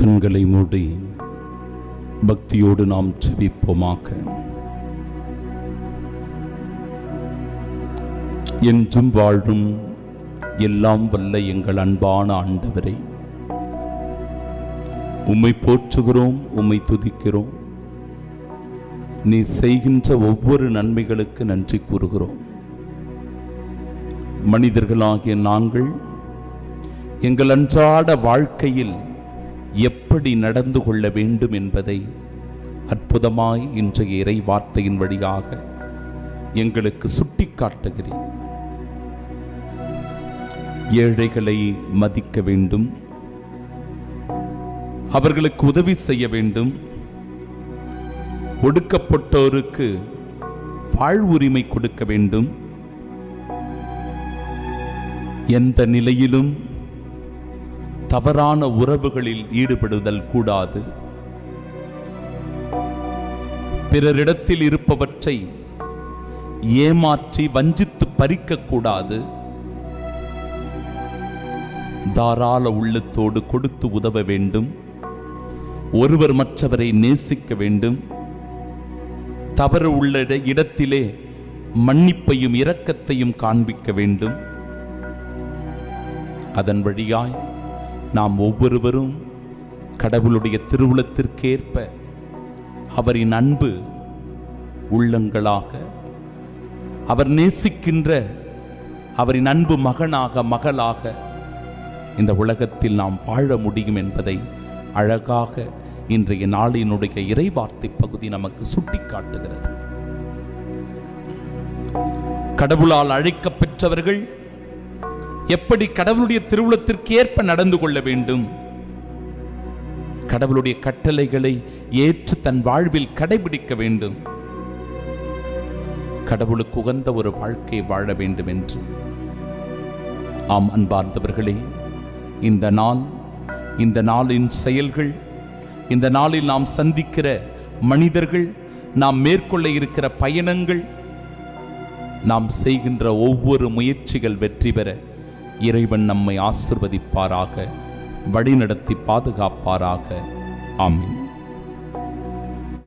கண்களை மூடி பக்தியோடு நாம் செவிப்போமாக என்றும் வாழும் எல்லாம் வல்ல எங்கள் அன்பான ஆண்டவரே. உம்மை போற்றுகிறோம் உம்மை துதிக்கிறோம். நீ செய்கின்ற ஒவ்வொரு நன்மைகளுக்கு நன்றி கூறுகிறோம். மனிதர்களாகிய நாங்கள் எங்கள் அன்றாட வாழ்க்கையில் எப்படி நடந்து கொள்ள வேண்டும் என்பதை அற்புதமாய் இன்றைய இறை வார்த்தையின் வழியாக எங்களுக்கு சுட்டிக்காட்டுகிறேன் ஏழைகளை மதிக்க வேண்டும். அவர்களுக்கு உதவி செய்ய வேண்டும். ஒடுக்கப்பட்டோருக்கு வாழ்வுரிமை கொடுக்க வேண்டும். எந்த நிலையிலும் தவறான உறவுகளில் ஈடுபடுதல் கூடாது. பிறரிடத்தில் இருப்பவற்றை ஏமாற்றி வஞ்சித்து பறிக்கக்கூடாது தாராள உள்ளத்தோடு கொடுத்து உதவ வேண்டும். ஒருவர் மற்றவரை நேசிக்க வேண்டும். தவறு உள்ள இடத்திலே மன்னிப்பையும் இரக்கத்தையும் காண்பிக்க வேண்டும். அதன் வழியாய் நாம் ஒவ்வொருவரும் கடவுளுடைய திருவுளத்திற்கேற்ப அவரின் அன்பு உள்ளங்களாக அவர் நேசிக்கின்ற அவரின் அன்பு மகனாக மகளாக இந்த உலகத்தில் நாம் வாழ முடியும் என்பதை அழகாக இன்றைய நாளினுடைய இறைவார்த்தை பகுதி நமக்கு சுட்டிக்காட்டுகிறது. கடவுளால் அழைக்கப் பெற்றவர்கள் எப்படி கடவுளுடைய திருவுளத்திற்கு ஏற்ப நடந்து கொள்ள வேண்டும்? கடவுளுடைய கட்டளைகளை ஏற்று தன் வாழ்வில் கடைபிடிக்க வேண்டும். கடவுளுக்கு உகந்த ஒரு வாழ்க்கை வாழ வேண்டும் என்று ஆம் அன்பார்ந்தவர்களே இந்த நாள் இந்த நாளின் செயல்கள் இந்த நாளில் நாம் சந்திக்கிற மனிதர்கள் நாம் மேற்கொள்ள இருக்கிற பயணங்கள் நாம் செய்கின்ற ஒவ்வொரு முயற்சிகள் வெற்றி பெற இறைவன் நம்மை ஆசிர்வதிப்பாராக வழிநடத்தி பாதுகாப்பாராக. ஆமீன்.